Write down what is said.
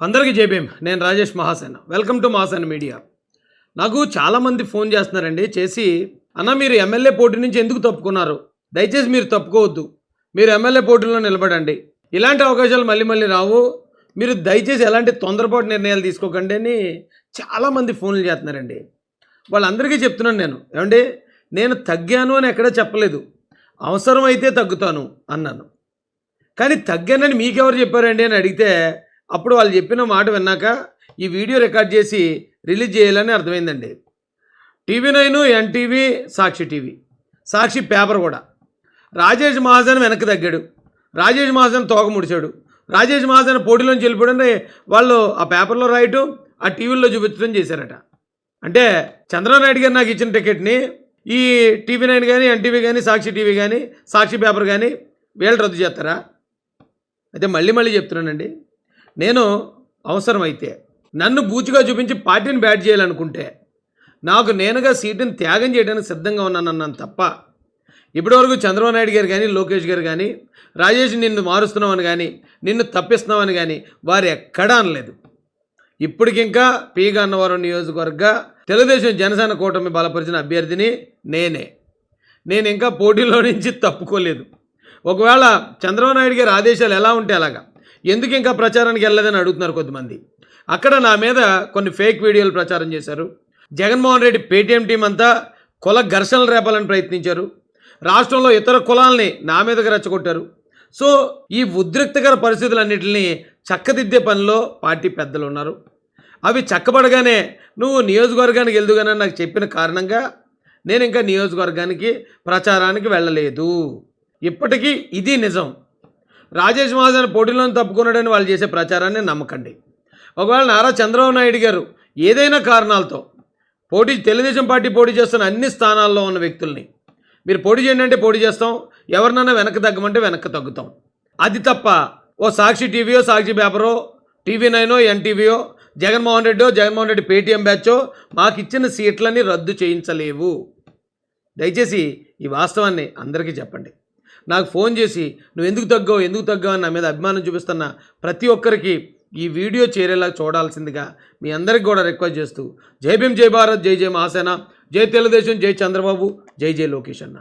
అందరికీ జేబీఎం నేను Rajesh Mahasen. Welcome to Mahasen media నాకు చాలామంది ఫోన్ చేస్తున్నారండి. చేసి అన్న మీరు ఎమ్మెల్యే పోటీ నుంచి ఎందుకు తప్పుకున్నారు? దయచేసి మీరు తప్పుకోవద్దు. మీరు ఎమ్మెల్యే పోటీలో నిలబడండి. ఇలాంటి అవకాశాలు మళ్ళీ మళ్ళీ రావు. మీరు దయచేసి ఎలాంటి తొందరపాటు నిర్ణయాలు తీసుకోకండి అని చాలామంది ఫోన్లు చేస్తున్నారండి. వాళ్ళందరికీ చెప్తున్నాను నేను. ఏమండి? నేను తగ్గాను అని ఎక్కడా చెప్పలేదు. అవసరమైతే తగ్గుతాను అన్నాను. కానీ తగ్గానని మీకెవరు చెప్పారండి అని అడిగితే అప్పుడు వాళ్ళు చెప్పిన మాట విన్నాక ఈ వీడియో రికార్డ్ చేసి రిలీజ్ చేయాలని అర్థమైందండి. TV nine NTV Sakshi TV. Sakshi paper కూడా. రాజేష్ మహాజన్ వెనక్కి తగ్గాడు. రాజేష్ మహాజన్ తోక ముడిచాడు. రాజేష్ మహాజన్ పోటీలోంచి వెళ్ళిపోవడని వాళ్ళు ఆ పేపర్లో రాయటం ఆ టీవీల్లో చూపించడం చేశారట. అంటే చంద్రబాబు గారు నాకు ఇచ్చిన టికెట్ని ఈ టీవీ నైన్ కానీ ఎన్టీవీ కానీ సాక్షి టీవీ కానీ సాక్షి పేపర్ కానీ వీళ్ళు రద్దు చేస్తారా? అయితే మళ్ళీ మళ్ళీ చెప్తున్నానండి. నేను అవసరమైతే నన్ను బూచిగా చూపించి పార్టీని బ్యాట్ చేయాలనుకుంటే నాకు నేనుగా సీటుని త్యాగం చేయడానికి సిద్ధంగా ఉన్నానన్నాను తప్ప ఇప్పటివరకు చంద్రబాబు నాయుడు గారు కానీ లోకేష్ గారు కానీ రాజేష్ నిన్ను మారుస్తున్నామని కానీ నిన్ను తప్పిస్తున్నామని కానీ వారు ఎక్కడా అనలేదు. ఇప్పటికింకా పి గన్నవరం నియోజకవర్గ తెలుగుదేశం జనసేన కూటమి బలపరిచిన అభ్యర్థిని నేనే. నేను ఇంకా పోటీలో నుంచి తప్పుకోలేదు. ఒకవేళ చంద్రబాబు నాయుడు గారి ఆదేశాలు ఎలా ఉంటే అలాగా. ఎందుకు ఇంకా ప్రచారానికి వెళ్ళలేదని అడుగుతున్నారు కొద్దిమంది అక్కడ నా మీద కొన్ని ఫేక్ వీడియోలు ప్రచారం చేశారు. జగన్మోహన్ రెడ్డి పేటీఎం టీం అంతా కుల ఘర్షణలు రేపాలని ప్రయత్నించారు. రాష్ట్రంలో ఇతర కులాల్ని నా మీదకి రెచ్చగొట్టారు. సో ఈ ఉద్రిక్తకర పరిస్థితులన్నింటినీ చక్కదిద్దే పనిలో పార్టీ పెద్దలు ఉన్నారు. అవి చక్కబడగానే నువ్వు నియోజకవర్గానికి వెళ్దుగానే నాకు చెప్పిన కారణంగా నేను ఇంకా నియోజకవర్గానికి ప్రచారానికి వెళ్ళలేదు. ఇప్పటికీ ఇది నిజం. రాజేష్ మహాజన్ పోటీలో తప్పుకున్నాడని వాళ్ళు చేసే ప్రచారాన్ని నమ్మకండి. ఒకవేళ నారా చంద్రబాబు నాయుడు గారు ఏదైనా కారణాలతో పోటీ తెలుగుదేశం పార్టీ పోటీ చేస్తున్న అన్ని స్థానాల్లో ఉన్న వ్యక్తుల్ని మీరు పోటీ చేయండి అంటే పోటీ చేస్తాం ఎవరినైనా వెనక్కి తగ్గమంటే వెనక్కి తగ్గుతాం. అది తప్ప ఓ సాక్షి టీవీయో సాక్షి పేపరో టీవీ నైనో ఎన్టీవీయో జగన్మోహన్ రెడ్డో జగన్మోహన్ రెడ్డి పేటీఎం బ్యాచో మాకు ఇచ్చిన సీట్లని రద్దు చేయించలేవు. దయచేసి ఈ వాస్తవాన్ని అందరికీ చెప్పండి. నాకు ఫోన్ చేసి నువ్వు ఎందుకు తగ్గావు ఎందుకు తగ్గావు అని నా మీద అభిమానం చూపిస్తున్న ప్రతి ఒక్కరికి ఈ వీడియో చేరేలా చూడాల్సిందిగా మీ అందరికి కూడా రిక్వెస్ట్ చేస్తూ జై భీమ్ జై భారత్ జై జై మహాసేన జై తెలుగుదేశం జై చంద్రబాబు జై జై లోకేష్ అన్న.